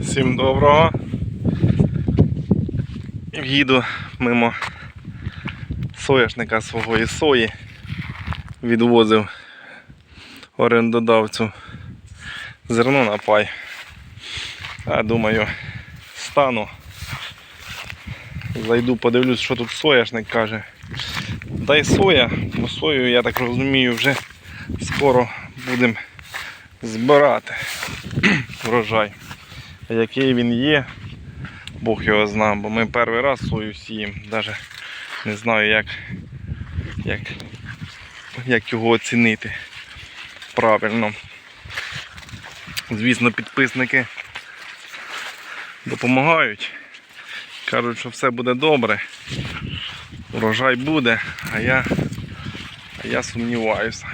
Всім доброго. Їду мимо соняшника свого із сої. Відвозив орендодавцю зерно на пай. А думаю, стану. Зайду, подивлюсь, що тут соняшник каже. Дай соя, бо сою, я так розумію, вже скоро будемо збирати врожай. Який він є, Бог його знає, бо ми перший раз сою сіємо, навіть не знаю як, як, як його оцінити правильно. Звісно, підписники допомагають. Кажуть, що все буде добре, урожай буде, а я, а я сумніваюся.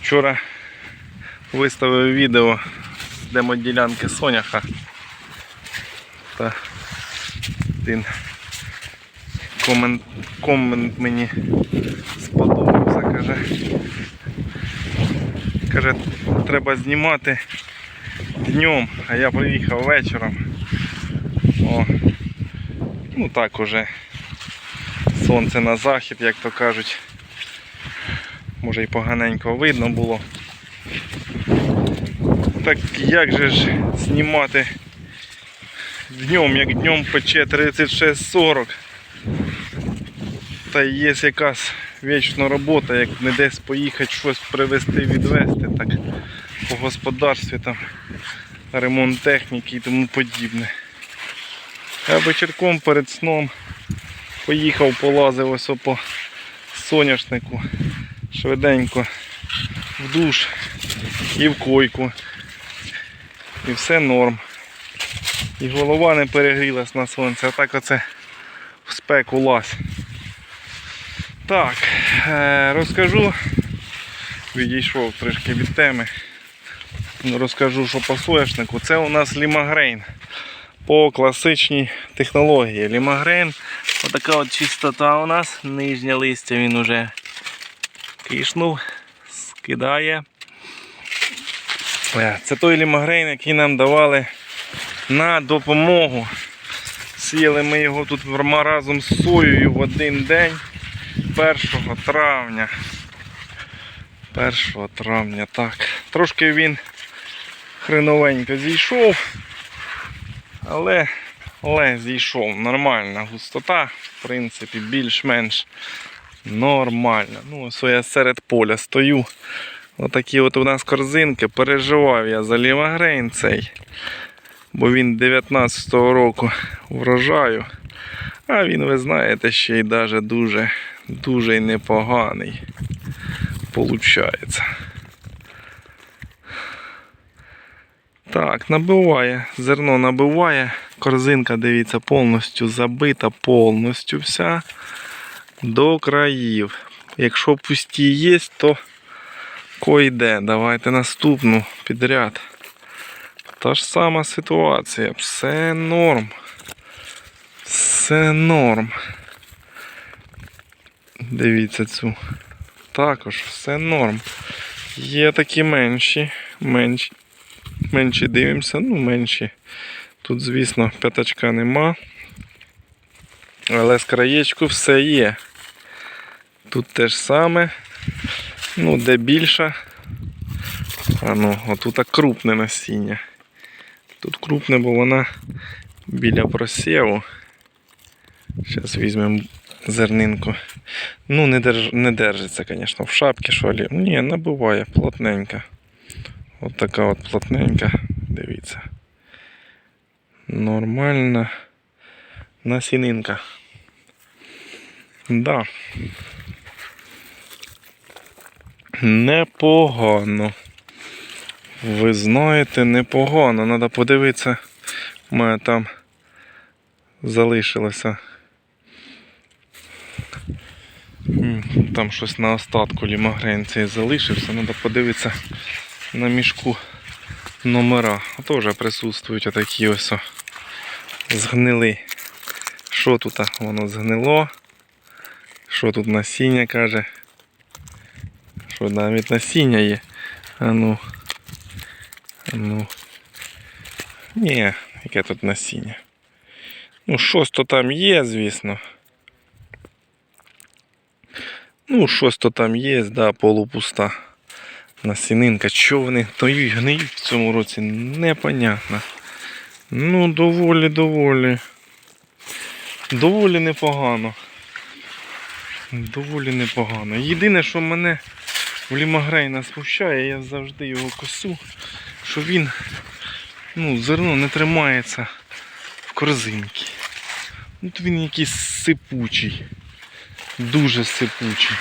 Вчора виставив відео з демоділянки Соняха. Та один комент, комент мені сподобався, каже. Каже, треба знімати днем, а я приїхав вечором. О, ну так уже сонце на захід, як то кажуть. Може і поганенько видно було. Так як же ж знімати днем, як днем пече 36-40. Та є якась вічна робота, як не десь поїхати щось привезти, відвезти, так по господарстві там ремонт техніки і тому подібне. Я вечірком перед сном поїхав, полазив ось по соняшнику швиденько в душ і в койку. І все норм. І голова не перегрілась на сонці, а так оце в спеку лазь. Так, е, розкажу, відійшов трішки від теми. Розкажу, що по соняшнику. Це у нас лімагрейн по класичній технології. Лімагрейн, отака от чистота у нас, нижнє листя він уже кишнув, скидає. Це той лімагрейн, який нам давали на допомогу. Сіяли ми його тут разом з соєю в один день 1 травня. 1 травня, так. Трошки він хреновенько зійшов, але, але зійшов. Нормальна густота, в принципі, більш-менш нормальна. Ну, ось я серед поля стою. Отакі от у нас корзинки. Переживав я за лімагрейн цей. Бо він 19-го року врожаю. А він, ви знаєте, ще й даже дуже, дуже непоганий. Получається. Так, набиває, зерно набиває. Корзинка, дивіться, повністю забита, повністю вся до країв. Якщо пусті є, то койде. Давайте наступну підряд. Та ж сама ситуація. Все норм. Все норм. Дивіться цю. Також все норм. Є такі менші. Менші. Менші дивимося, ну менші. Тут, звісно, п'ятачка нема. Але з краєчку все є. Тут те ж саме. Ну, де більше. А ну, отут крупне насіння. Тут крупне, бо вона біля просєву. Зараз візьмемо зернинку. Ну, не, держ... не держиться, звісно, в шапці що ли. Ні, набиває плотненька. От така от плотненька. Дивіться. Нормальна насінинка. Да. Непогано. Ви знаєте, непогано. Треба подивитися. У мене там залишилося. Там щось на остатку лімагрейн цей залишився. Треба подивитися на мішку номера. А теж присутствують отакі ось згнили. Що тут воно згнило? Що тут насіння каже? Що навіть насіння є. А ну. А ну. Ні, яке тут насіння. Ну, щось то там є, звісно. Ну, щось то там є, да, полупуста насінинка. Що вони тоють, гниють в цьому році, непонятно. Ну, доволі, доволі. Доволі непогано. Доволі непогано. Єдине, що мене в лімагрейна смущає, я завжди його косу, що він ну, зерно не тримається в корзинці. От він якийсь сипучий. Дуже сипучий.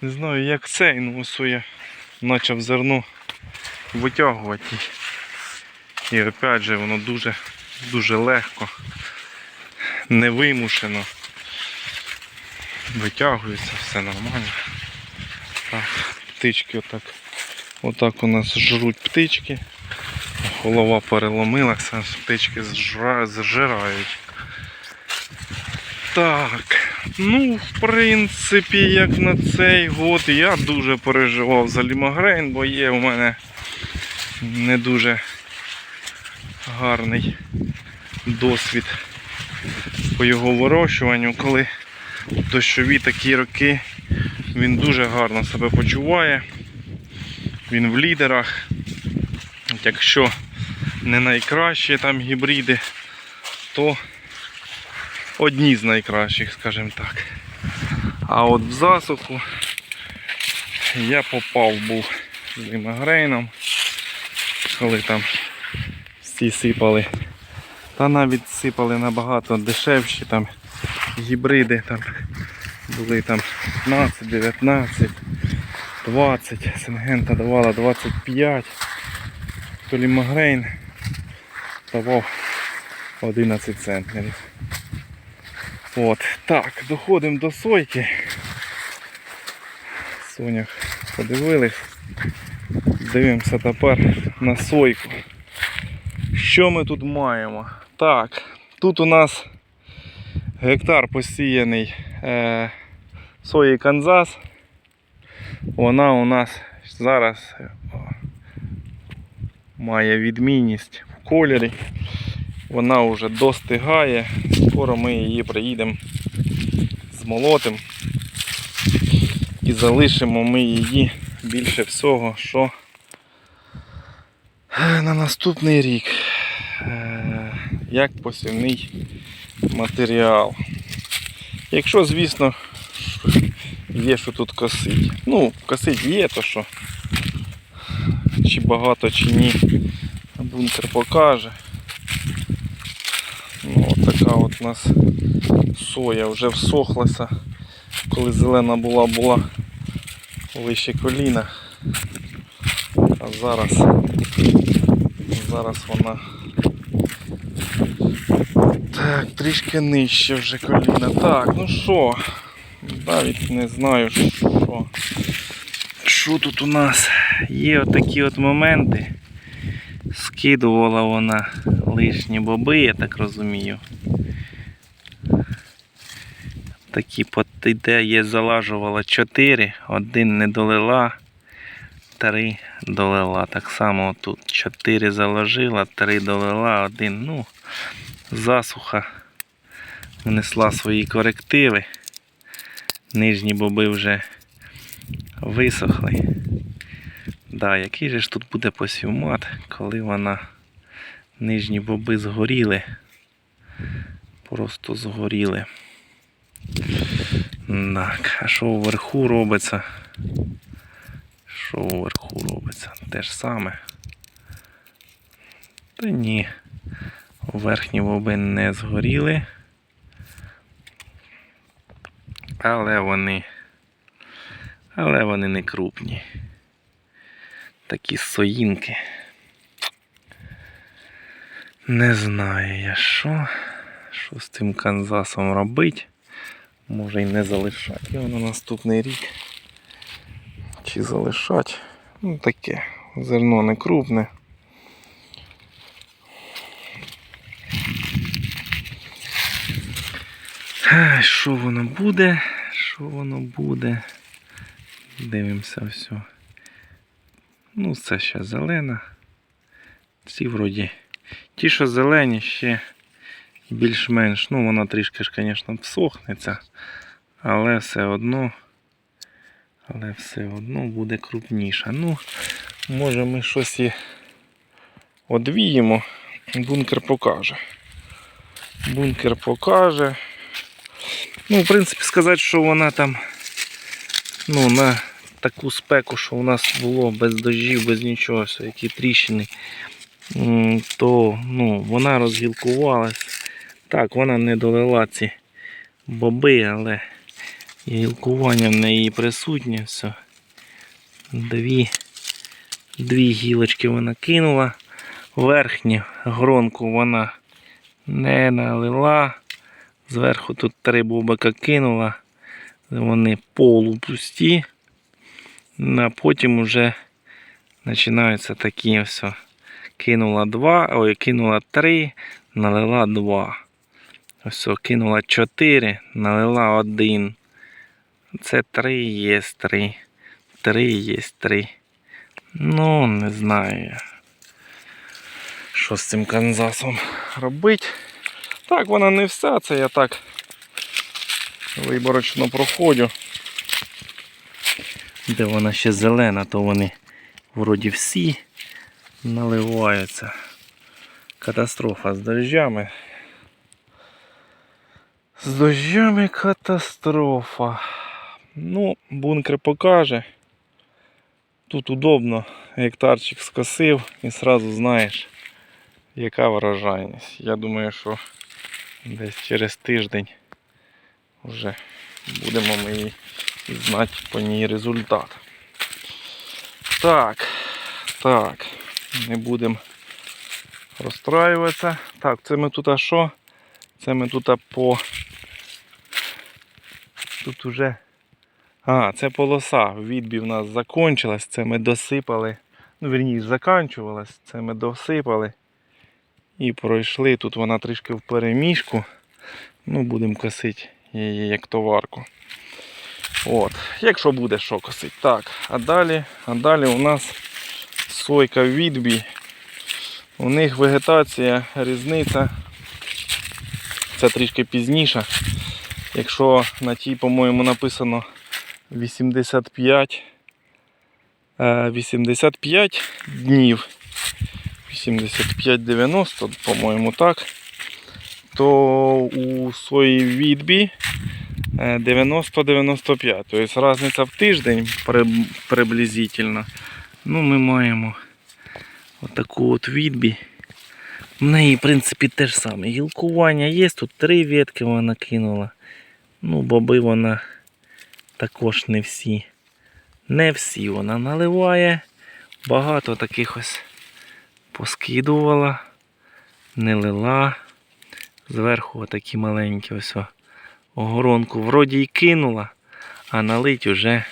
Не знаю, як цей, ну ось я почав зерно витягувати. І опять же воно дуже, дуже легко, невимушено. Витягується, все нормально. Так, птички отак. Отак у нас жруть птички. Голова переломилася, птички зжирають. Так, ну, в принципі, як на цей год я дуже переживав за лімагрейн, бо є у мене не дуже гарний досвід по його вирощуванню, коли дощові такі роки він дуже гарно себе почуває. Він в лідерах. Якщо не найкращі там гібриди, то одні з найкращих, скажімо так. А от в засуху я попав був з лімагрейном, коли там всі сипали. Та навіть сипали набагато дешевші там гібриди там були там 15, 19, 20, Сингента давала 25, то лімагрейн давав 11 центнерів. От, так, доходимо до сойки. Сонях подивились. Дивимося тепер на сойку. Що ми тут маємо? Так, тут у нас гектар посіяний е, сої Канзас. Вона у нас зараз е, має відмінність в кольорі. Вона вже достигає. Скоро ми її приїдемо змолотим. І залишимо ми її більше всього, що е, на наступний рік. Е, Як посівний матеріал. Якщо, звісно, є що тут косить. Ну, косить є, то що. Чи багато, чи ні. Бункер покаже. Ну, така от у нас соя вже всохлася. Коли зелена була, була вище коліна. А зараз, зараз вона так, трішки нижче вже коліна. Так, ну що, навіть не знаю, що. Що тут у нас? Є отакі от моменти. Скидувала вона лишні боби, я так розумію. Такі де є залажувала 4, один не долила, 3 долила. Так само тут 4 заложила, 3 долила, 1, ну, засуха внесла свої корективи. Нижні боби вже висохли. Да, який же ж тут буде посівмат, коли вона нижні боби згоріли. Просто згоріли. Так, а що вверху робиться? Що вверху робиться? Те ж саме. Та ні. Верхні боби не згоріли. Але вони. Але вони не крупні. Такі соїнки. Не знаю я що. Що з цим Канзасом робити. Може й не залишати його на наступний рік. Чи залишати. Ну таке. Зерно не крупне. Що воно буде? Що воно буде? Дивимося все. Ну, це ще зелена. Ці вроді Ті, що зелені, ще більш-менш. Ну, вона трішки ж, звісно, всохнеться, але все одно. Але все одно буде крупніша. Ну, може ми щось і одвіємо. Бункер покаже. Бункер покаже. Ну, в принципі, сказати, що вона там ну, на таку спеку, що у нас було без дождів, без нічого, все, які тріщини, то ну, вона розгілкувалась. Так, вона не долила ці боби, але гілкування в неї присутнє. Все. Дві, дві гілочки вона кинула. Верхню гронку вона не налила. Зверху тут три бобика кинула. Вони полупусті. А потім вже починаються такі ось. Кинула два, ой, кинула три, налила два. Ось кинула чотири, налила один. Це три є три. Три є три. Ну, не знаю я. Що з цим канзасом робити. Так, вона не вся, це я так виборочно проходжу. Де вона ще зелена, то вони вроді всі наливаються. Катастрофа з дощами. З дощами катастрофа. Ну, бункер покаже. Тут удобно, гектарчик скосив і одразу знаєш, яка врожайність. Я думаю, що десь через тиждень вже будемо ми і знати по ній результат. Так, так, не будемо розстраюватися. Так, це ми тут а що? Це ми тут по. Тут уже. А, це полоса. Відбій в нас закончилась. Це ми досипали. Ну, вірніше, заканчувалась. Це ми досипали. І пройшли. Тут вона трішки в переміжку. Ну, будемо косити її як товарку. От, якщо буде що косити. Так, а далі, а далі у нас сойка відбій. У них вегетація, різниця. Це трішки пізніше. Якщо на тій, по-моєму, написано 85, е, 85 днів, 85-90, по-моєму, так, то у своїй відбі е, 90-95. Тобто різниця в тиждень приблизительно. Ну, ми маємо отаку от відбі. В неї, в принципі, те ж саме. Гілкування є, тут три ветки вона кинула. Ну, боби вона також не всі. Не всі вона наливає. Багато таких ось поскидувала, не лила. Зверху отакі маленькі ось огоронку вроді й кинула, а налить уже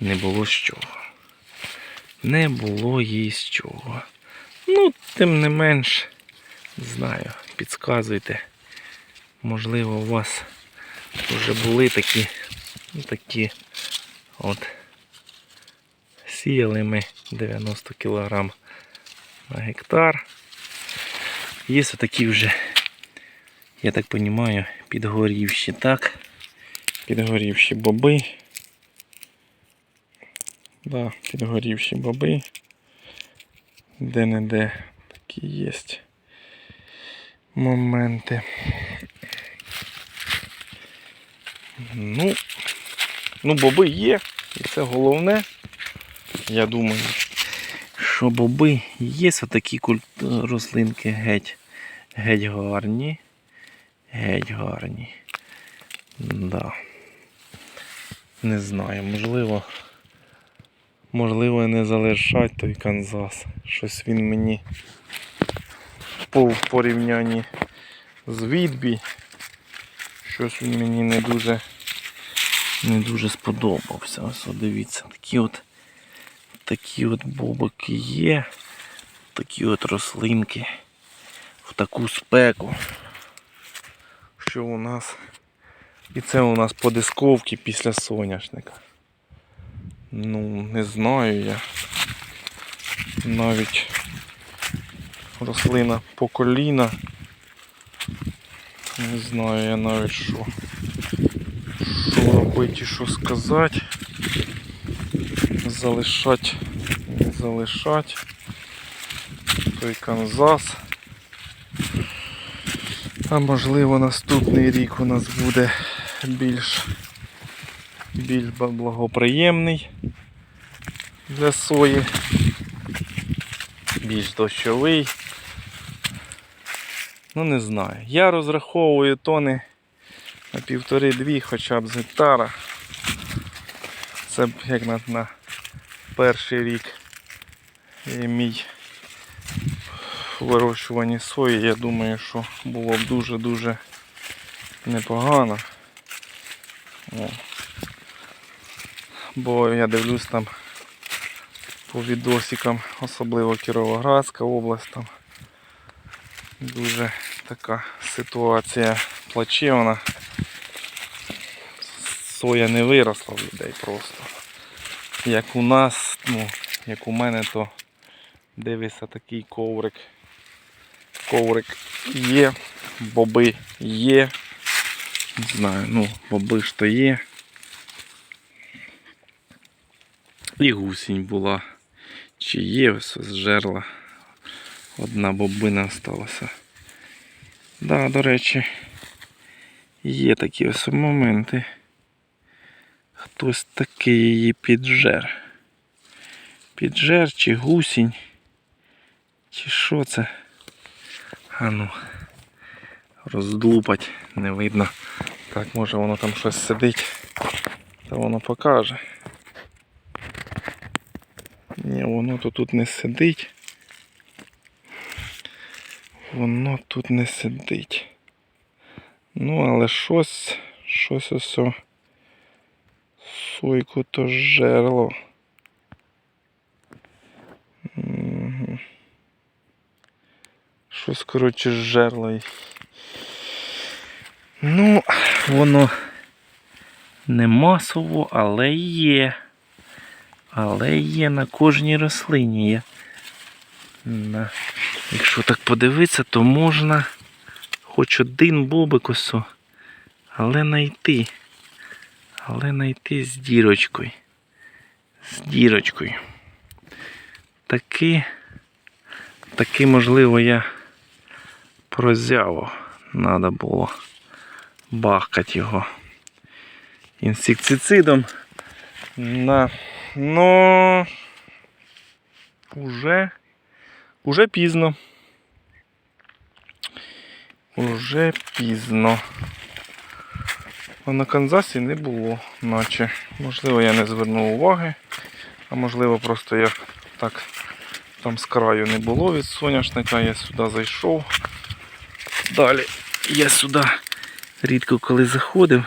не було з чого. Не було їй з чого. Ну, тим не менш, не знаю, підказуйте. Можливо, у вас вже були такі, ну, такі от сіяли ми 90 кг на гектар. Є такі вже, я так розумію, підгорівші, так? Підгорівші боби. Да, підгорівші боби. Де-не-де такі є моменти. Ну, ну, боби є, і це головне. Я думаю, що боби є отакі культ- рослинки геть, геть гарні. Геть гарні. Да. Не знаю, можливо. Можливо, не залишать той Канзас. Щось він мені в порівнянні з відбій. Щось він мені не дуже не дуже сподобався. Ось дивіться, такі от такі от бобики є. Такі от рослинки в таку спеку. Що у нас? І це у нас по дисковці після соняшника. Ну, не знаю я. Навіть рослина по коліна. Не знаю я навіть що. Що робити що сказати. Залишать, не залишать. Той Канзас. А можливо наступний рік у нас буде більш, більш благоприємний для сої. Більш дощовий. Ну не знаю. Я розраховую тони на півтори-дві хоча б з гектара. Це як на, на перший рік мій вирощуванні сої, я думаю, що було б дуже-дуже непогано. О. Бо я дивлюсь там по відосикам, особливо Кіровоградська область там. Дуже така ситуація плачевна. Соя не виросла в людей просто. Як у нас, ну, як у мене, то дивися такий коврик. Коврик є, боби є. Не знаю, ну, боби ж то є. І гусінь була. Чи є ось з жерла. Одна бобина сталася. Да, до речі, є такі ось моменти. Хтось такий її піджер. Піджер чи гусінь. Чи що це? А ну, роздлупать, не видно. Так, може воно там щось сидить, то воно покаже. Ні, воно то тут не сидить. Воно тут не сидить. Ну, але щось, щось ось сойку то жерло. Щось, коротше, й- Ну, воно не масово, але є. Але є на кожній рослині є. На... Якщо так подивитися, то можна хоч один бобик але знайти. Але знайти з дірочкою. З дірочкою. Таки, таки можливо, я прозяву. Надо було бахкати його інсектицидом. На... Но уже, уже пізно. Уже пізно. А на Канзасі не було, наче. Можливо, я не звернув уваги, а можливо, просто я так там з краю не було від соняшника, я сюди зайшов. Далі я сюди рідко коли заходив.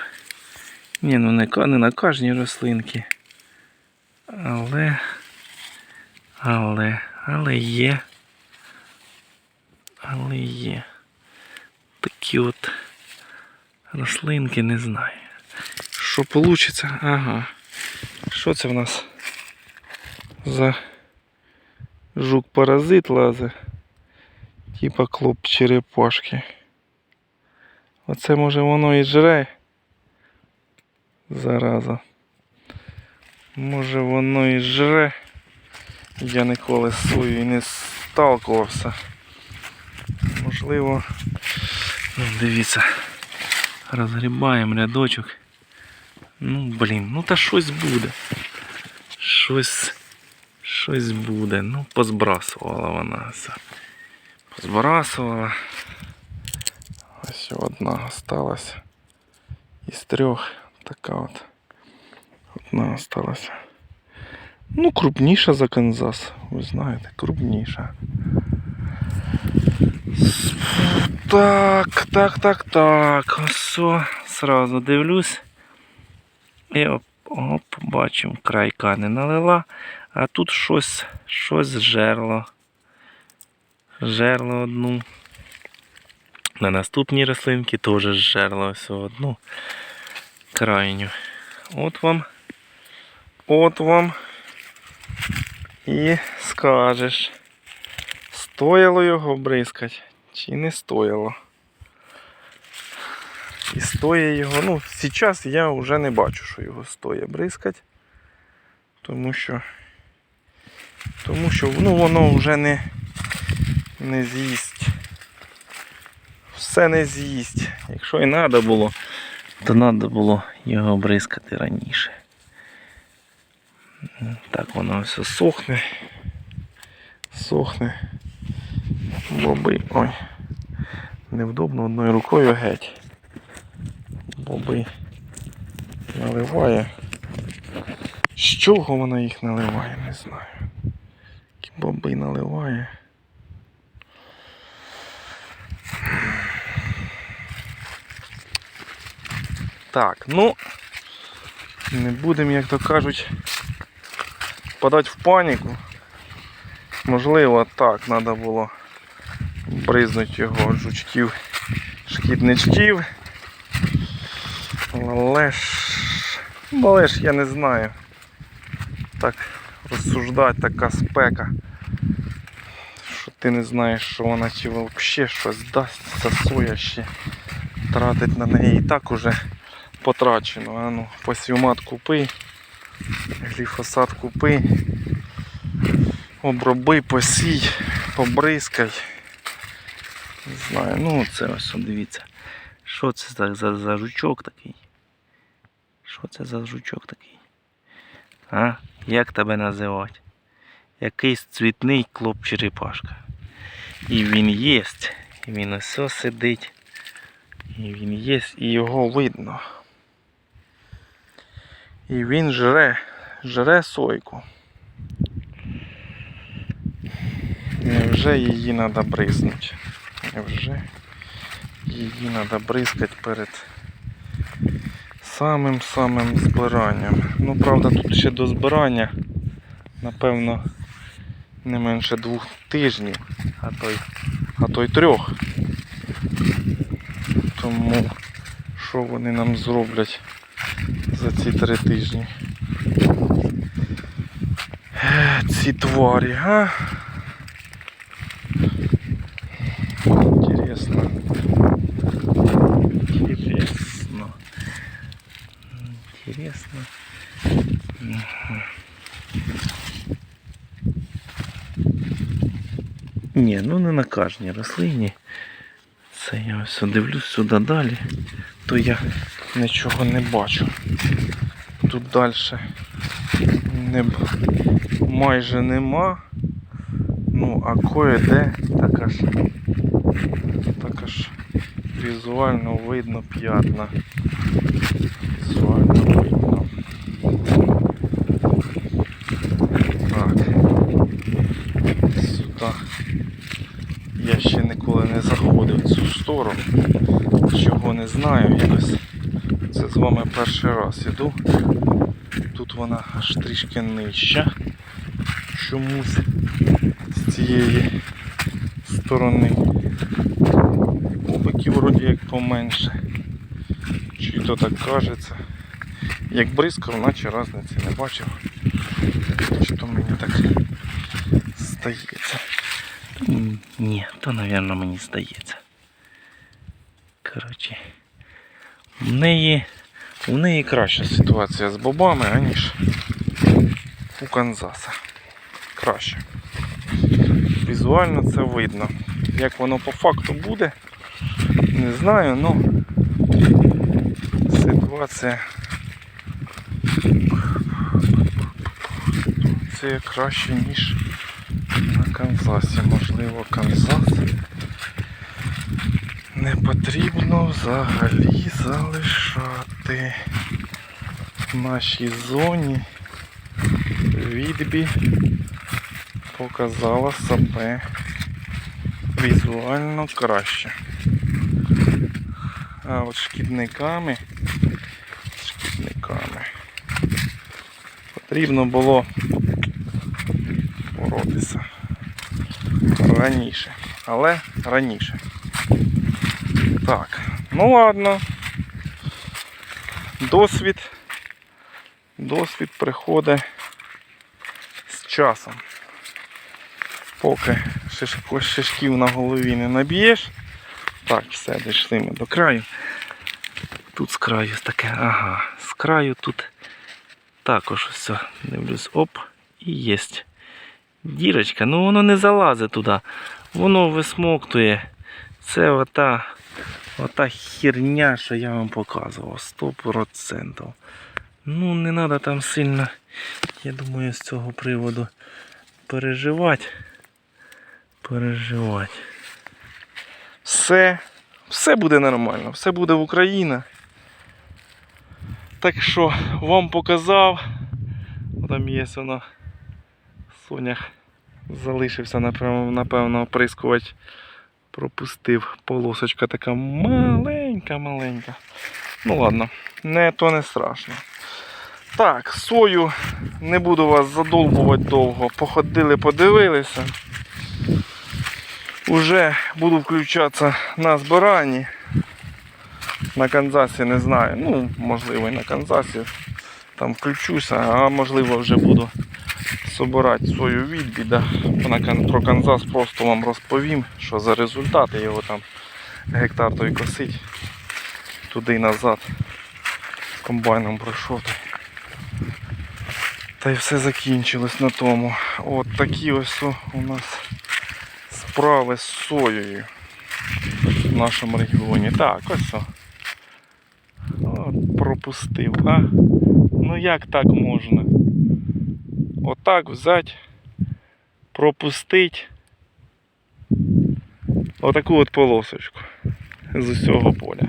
Ні, ну не, не на кожній рослинці. Але, але, але є. Але є. Такі от рослинки не знаю. Що вийде? Ага. Що це в нас за жук-паразит лазить? Типа клоп черепашки. Оце може воно і жре. Зараза. Може воно і жре. Я ніколи з сою і не сталкувався. Можливо. Ну, дивіться. Розгрібаємо рядочок. Ну, блін, ну та щось буде. Щось. Щось буде. Ну, позбрасувала вона. Позбрасувала. Ось одна осталась. Із трьох. Така от. Одна осталася. Ну, крупніша за Канзас, ви знаєте, крупніша. Так, так, так, так. Ось, сразу дивлюсь. І оп, оп, бачимо, крайка не налила, а тут щось, щось жерло. Жерло одну. На наступній рослинці теж жерло ось одну крайню. От вам. От вам. І скажеш. Стояло його бризкать чи не стояло? І стоїть його, ну, зараз я вже не бачу, що його стоїть бризкать. Тому що. Тому що ну, воно вже не, не з'їсть. Все не з'їсть. Якщо і треба було, то треба було його бризкати раніше. Так воно все сохне. Сохне. Боби. Ой. Невдобно одною рукою геть. Боби наливає. З чого вона їх наливає, не знаю. Боби наливає. Так, ну не будемо, як то кажуть, впадати в паніку. Можливо, так треба було бризнути його жучків, шкідничків. Але ж, але ж я не знаю. Так розсуждати така спека. Що ти не знаєш, що вона чи взагалі щось дасть, ця соя ще тратить на неї і так уже потрачено. А ну, посівмат купи, гліфосат купи, оброби, посій, побризкай. Не знаю, ну це ось дивіться. Що це за, за, за жучок такий? Що це за жучок такий? А? Як тебе називати? Якийсь цвітний клоп черепашка. І він єсть. І він ось сидить. І він є, і його видно. І він жре, жре сойку. Невже її треба бризнути? Невже її треба бризкати перед самим-самим збиранням. Ну, правда, тут ще до збирання, напевно, не менше двох тижнів, а то й, а то й трьох. Тому що вони нам зроблять за ці три тижні? Ці тварі, а? Ні, ну не на кожній рослині. Це я ось дивлюсь сюди далі, то я нічого не бачу. Тут далі не, майже нема. Ну, а кое-де така ж, така ж візуально видно п'ятна. Візуально видно. Так. Сюди. Я ще ніколи не заходив сторону. Чого не знаю, якось це з вами перший раз іду. Тут вона аж трішки нижча. Чомусь з цієї сторони. Кубиків вроді як поменше. Чи то так кажеться. Як бризкав, наче різниці не бачив. Чи то мені так здається. Ні, то, мабуть, мені здається. Коротше, в неї, у неї краща ситуація з бобами, аніж у Канзаса. Краще. Візуально це видно. Як воно по факту буде, не знаю, але ситуація. Це краще, ніж на Канзасі. Можливо, Канзас не потрібно взагалі залишати в нашій зоні. Відбі показала себе візуально краще. А от шкідниками, шкідниками потрібно було боротися раніше. Але раніше. Так, ну ладно. Досвід. Досвід приходить з часом. Поки шишків на голові не наб'єш. Так, все, дійшли ми до краю. Тут з краю таке, ага, з краю тут також все. Дивлюсь, оп, і єсть. Дірочка, ну воно не залазить туди. Воно висмоктує. Це ота, ота херня, що я вам показував. 100%. Ну, не треба там сильно, я думаю, з цього приводу переживати. Переживати. Все, все буде нормально, все буде в Україні. Так що вам показав. Там є воно. Сонях залишився, напевно, оприскувач. Пропустив. Полосочка така маленька, маленька. Ну ладно, не то не страшно. Так, сою не буду вас задовбувати довго. Походили, подивилися. Уже буду включатися на збиранні. На Канзасі не знаю. Ну, можливо, і на Канзасі. Там включуся, а можливо вже буду собирати свою відбіда. Про Канзас просто вам розповім, що за результати його там гектар той косить туди і назад. Комбайном пройшов. та й- все закінчилось на тому. От такі ось у нас справи з соєю в нашому регіоні. Так, ось. о. От, пропустив, а? Ну як так можна? Отак взяти, пропустити отаку от полосочку з усього поля.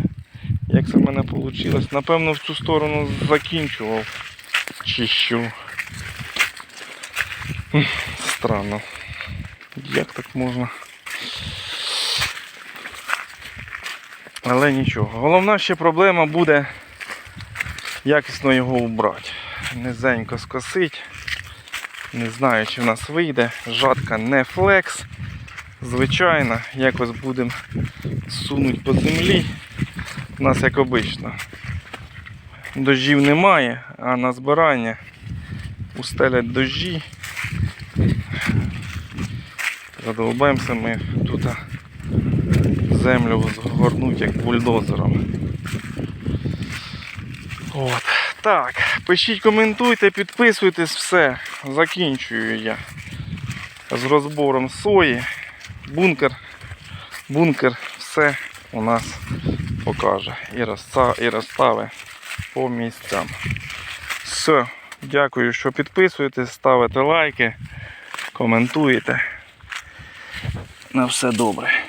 Як це в мене вийшло? Напевно, в цю сторону закінчував. Чи що? М, Странно. Як так можна? Але нічого. Головна ще проблема буде якісно його убрати. Низенько скосить. Не знаю, чи в нас вийде. Жатка не флекс. Звичайно, якось будемо сунути по землі. У нас як обично. Дождів немає, а на збирання устелять дожді. Задовбаємося ми тут землю згорнуть як бульдозером. От. Так, пишіть, коментуйте, підписуйтесь, все. Закінчую я з розбором сої. Бункер, бункер, все у нас покаже і, розца, і розстави по місцям. Все, дякую, що підписуєтесь, ставите лайки, коментуєте. На все добре.